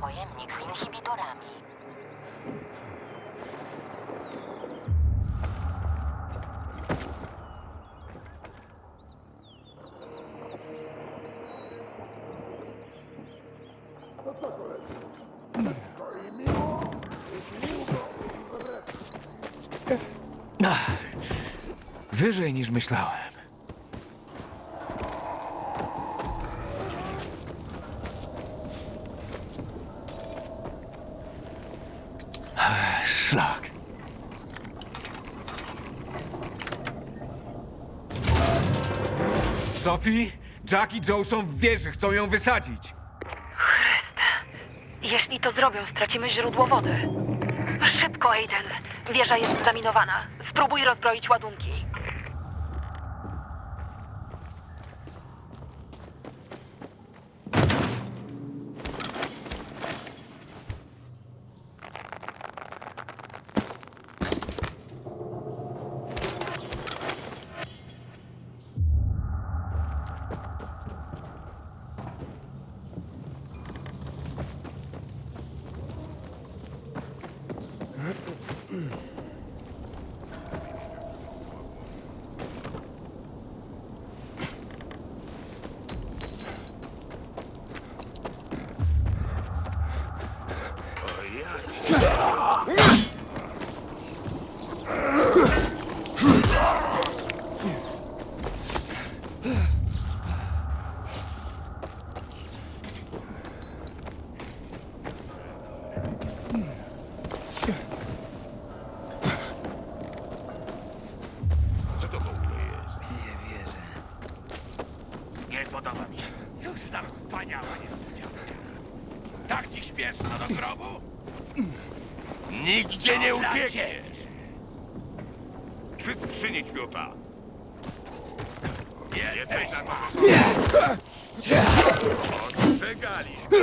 pojemnik z inhibitorami. Wyżej niż myślałem. Sophie, Jack i Joe są w wieży, chcą ją wysadzić. Jeśli to zrobią, stracimy źródło wody. Szybko, Aiden. Wieża jest zaminowana. Spróbuj rozbroić ładunki. Ci śpieszno do grobu? Nigdzie nie uciekniesz! Przy skrzyni ćwiota! Jesteś na to Ostrzegaliśmy!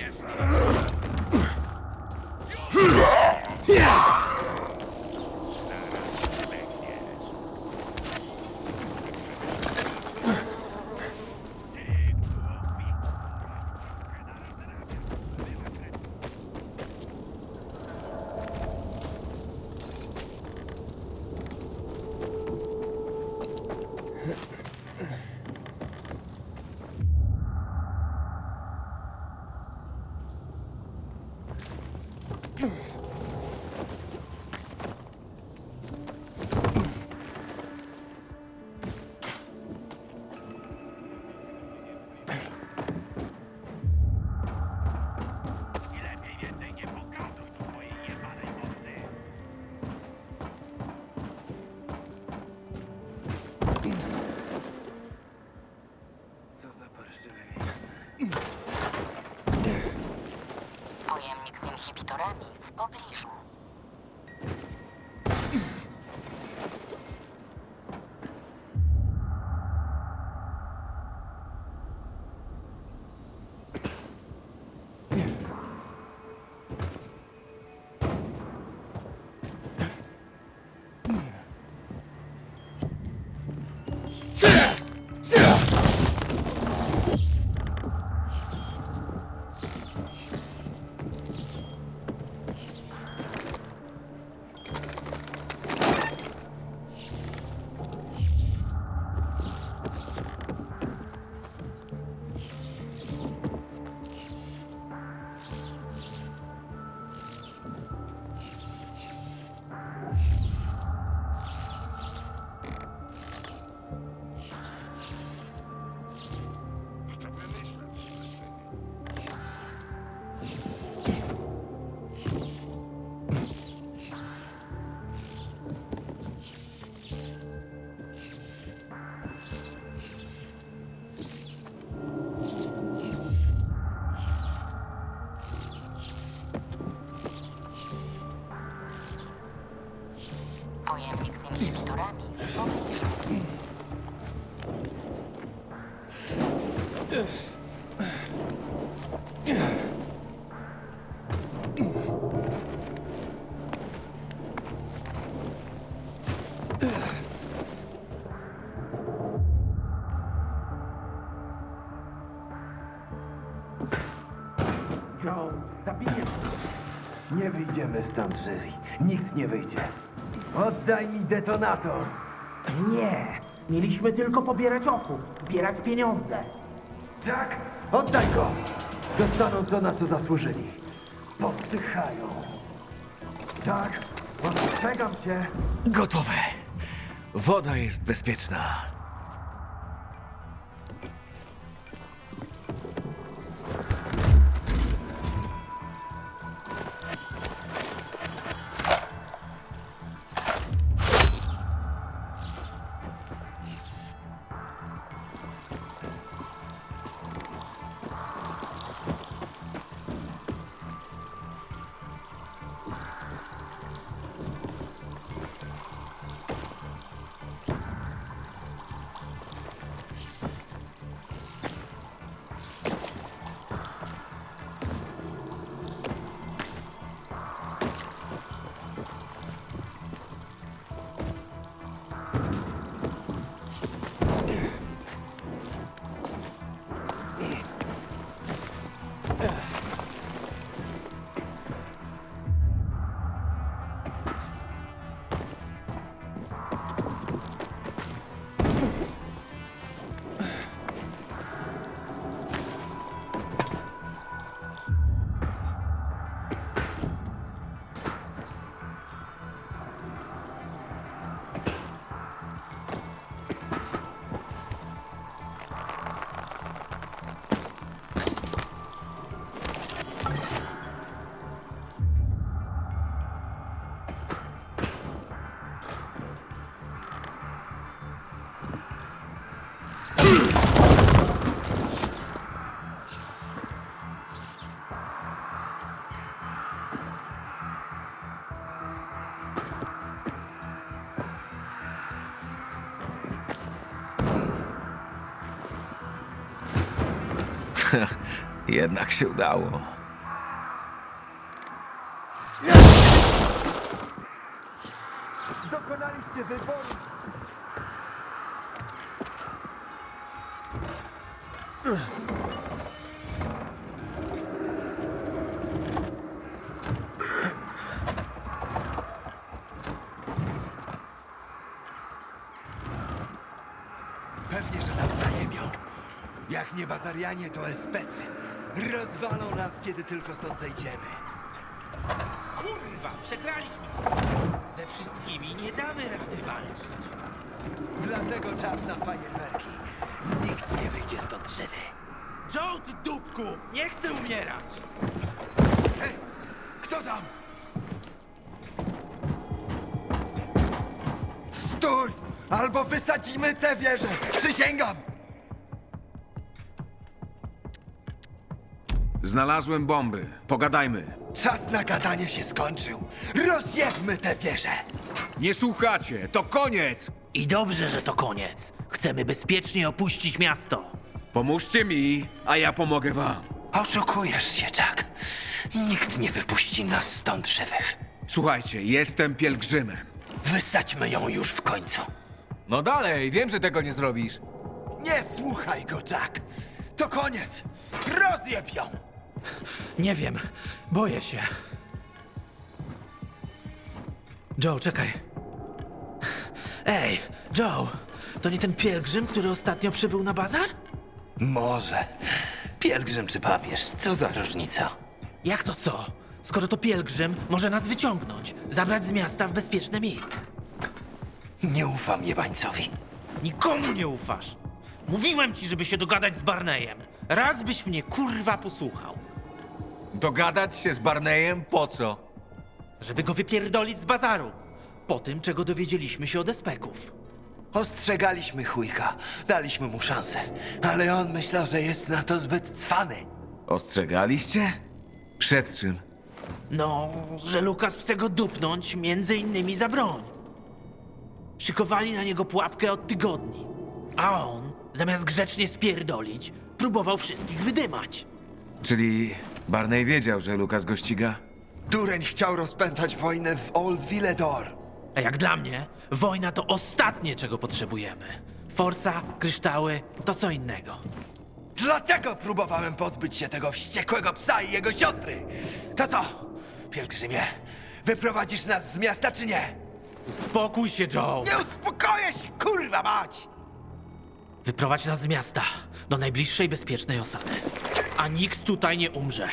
Tak ci Nie wyjdziemy stąd żywi. Nikt nie wyjdzie. Oddaj mi detonator. Nie! Mieliśmy tylko pobierać okup, zbierać pieniądze. Tak? Oddaj go! Dostaną to, na co zasłużyli. Powstychają. Tak? Ostrzegam cię. Gotowe. Woda jest bezpieczna. Jednak się udało. Dokonaliście wyboru. Pewnie, że nas zajebią. Jak nie bazarianie, to especy. Rozwalą nas, kiedy tylko stąd zejdziemy. Kurwa, przegraliśmy Ze wszystkimi nie damy rady walczyć. Dlatego czas na fajerwerki. Nikt nie wyjdzie stąd żywy. Joe, ty dupku! Nie chcę umierać! Hej, kto tam? Stój! Albo wysadzimy tę wieżę! Przysięgam! Znalazłem bomby. Pogadajmy. Czas na gadanie się skończył. Rozjebmy tę wieżę! Nie słuchacie. To koniec. I dobrze, że to koniec. Chcemy bezpiecznie opuścić miasto. Pomóżcie mi, a ja pomogę wam. Oszukujesz się, Jack. Nikt nie wypuści nas stąd żywych. Słuchajcie, jestem pielgrzymem. Wysadźmy ją już w końcu. No dalej, wiem, że tego nie zrobisz. Nie słuchaj go, Jack. To koniec. Rozjeb ją! Nie wiem, boję się. Joe, czekaj. Ej, Joe, to nie ten pielgrzym, który ostatnio przybył na bazar? Może. Pielgrzym czy papież, co za różnica? Jak to co? Skoro to pielgrzym, może nas wyciągnąć, zabrać z miasta w bezpieczne miejsce. Nie ufam jebańcowi. Nikomu nie ufasz. Mówiłem ci, żeby się dogadać z Barneyem. Raz byś mnie kurwa posłuchał. Dogadać się z Barneyem po co? Żeby go wypierdolić z bazaru. Po tym, czego dowiedzieliśmy się od espeków. Ostrzegaliśmy chujka, daliśmy mu szansę, ale on myślał, że jest na to zbyt cwany. Ostrzegaliście? Przed czym? No, że Lukas chce go dupnąć, między innymi za broń. Szykowali na niego pułapkę od tygodni. A on, zamiast grzecznie spierdolić, próbował wszystkich wydymać. Czyli Barney wiedział, że Lukas go ściga? Dureń chciał rozpętać wojnę w Old Villedor. A jak dla mnie, wojna to ostatnie, czego potrzebujemy. Forsa, kryształy, to co innego. Dlatego próbowałem pozbyć się tego wściekłego psa i jego siostry. To co? pielgrzymie. Wyprowadzisz nas z miasta, czy nie? Spokój się, Joe! Nie uspokoję się, kurwa mać! Wyprowadź nas z miasta do najbliższej bezpiecznej osady. A nikt tutaj nie umrze.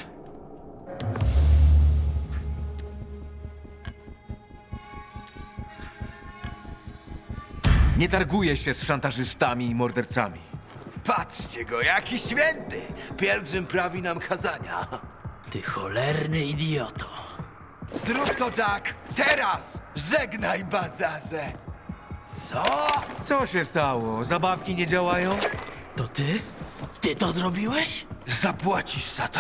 Nie targuje się z szantażystami i mordercami. Patrzcie go, jaki święty! Pielgrzym prawi nam kazania. Ty cholerny idioto. Zrób to, Jack! Teraz! Żegnaj, bazarze! Co? Co się stało? Zabawki nie działają? To ty? Ty to zrobiłeś? Zapłacisz za to!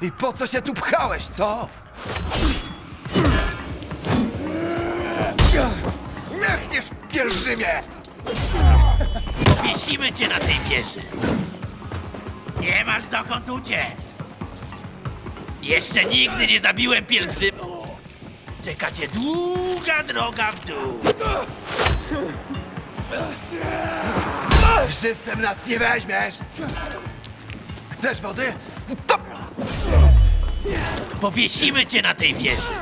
I po co się tu pchałeś, co? Niechniesz, pielgrzymie! Wiesimy cię na tej wieży. Nie masz dokąd uciec. Jeszcze nigdy nie zabiłem pielgrzymu. Czeka cię długa droga w dół. Żywcem nas nie weźmiesz! Chcesz wody? To... Powiesimy cię na tej wieży.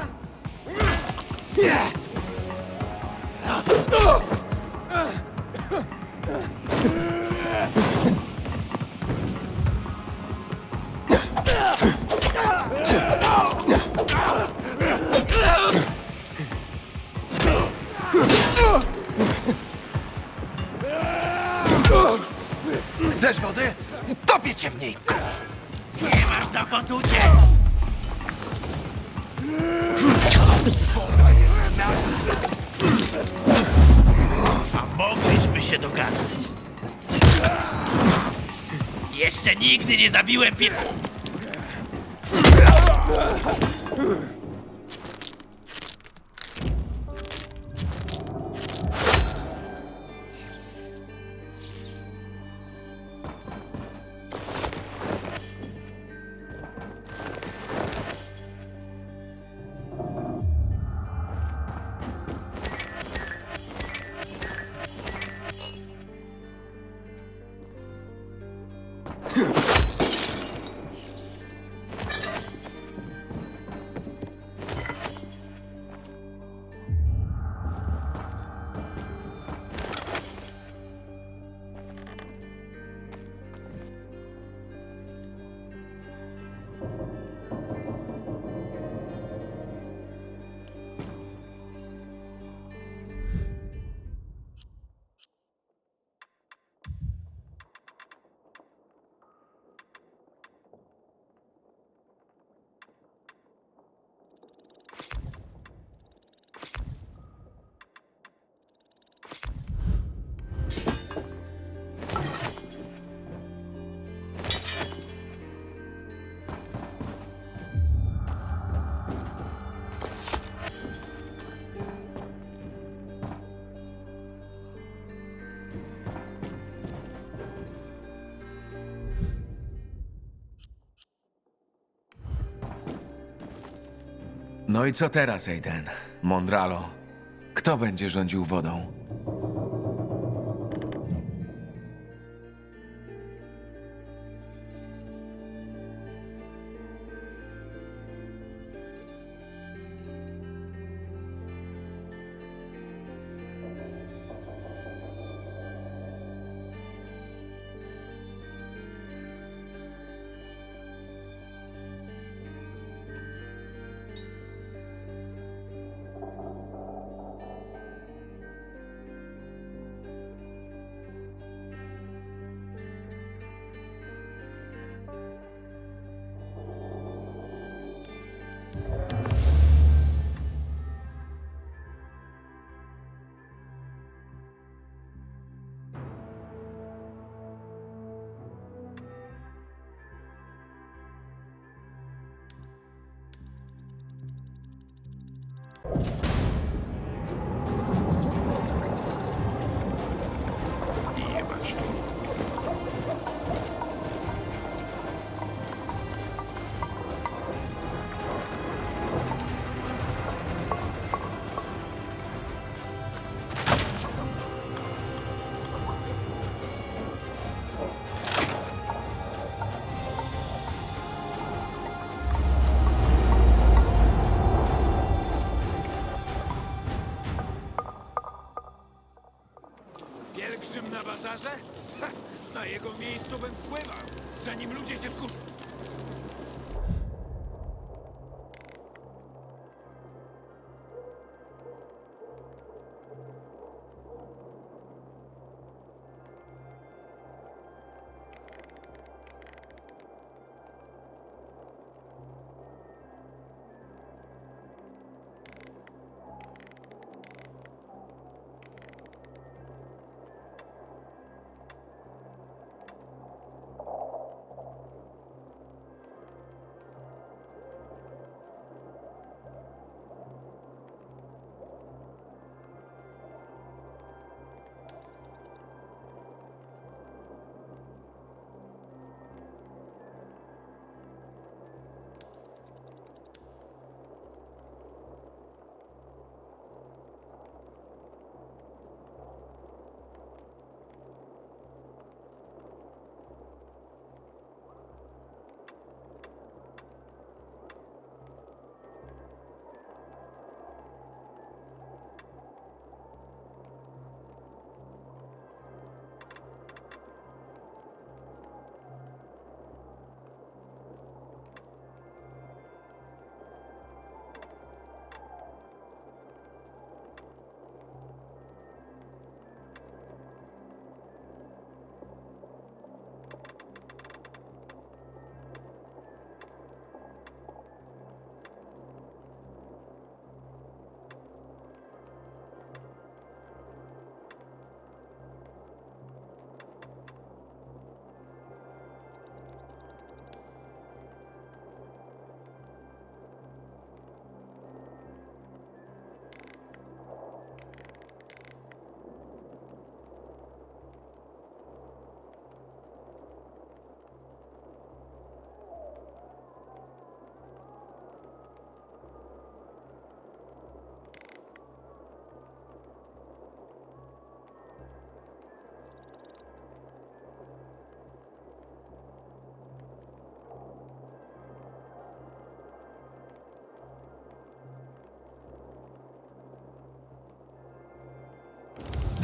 Chcesz wody? Topię cię w niej! Nie masz dokąd uciec. Woda jest na... A mogliśmy się dogadać. Jeszcze nigdy nie zabiłem piel... No i co teraz, Aiden? Mondralo. Kto będzie rządził wodą? Zanim ludzie się wkurzą.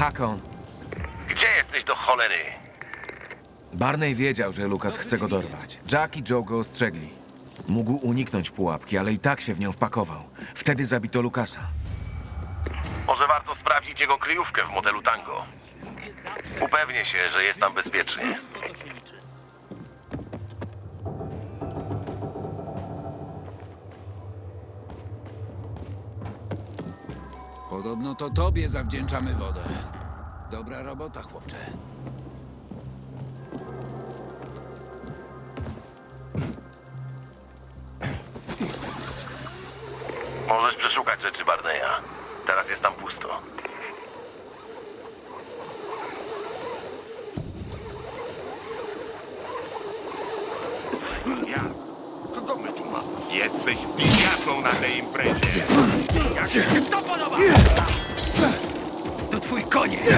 Hakon, Gdzie jesteś do cholery? Barney wiedział, że Lukas chce go dorwać. Jack i Joe go ostrzegli. Mógł uniknąć pułapki, ale i tak się w nią wpakował. Wtedy zabito Lukasa. Może warto sprawdzić jego kryjówkę w motelu Tango. Upewnię się, że jest tam bezpiecznie. To tobie zawdzięczamy wodę. Dobra robota, chłopcze. Możesz przeszukać rzeczy Barneya. Teraz jest tam pusto. Ja? Kogo my tu mamy? Jesteś pijatą na tej imprezie. Jak się to podoba? Twój koniec.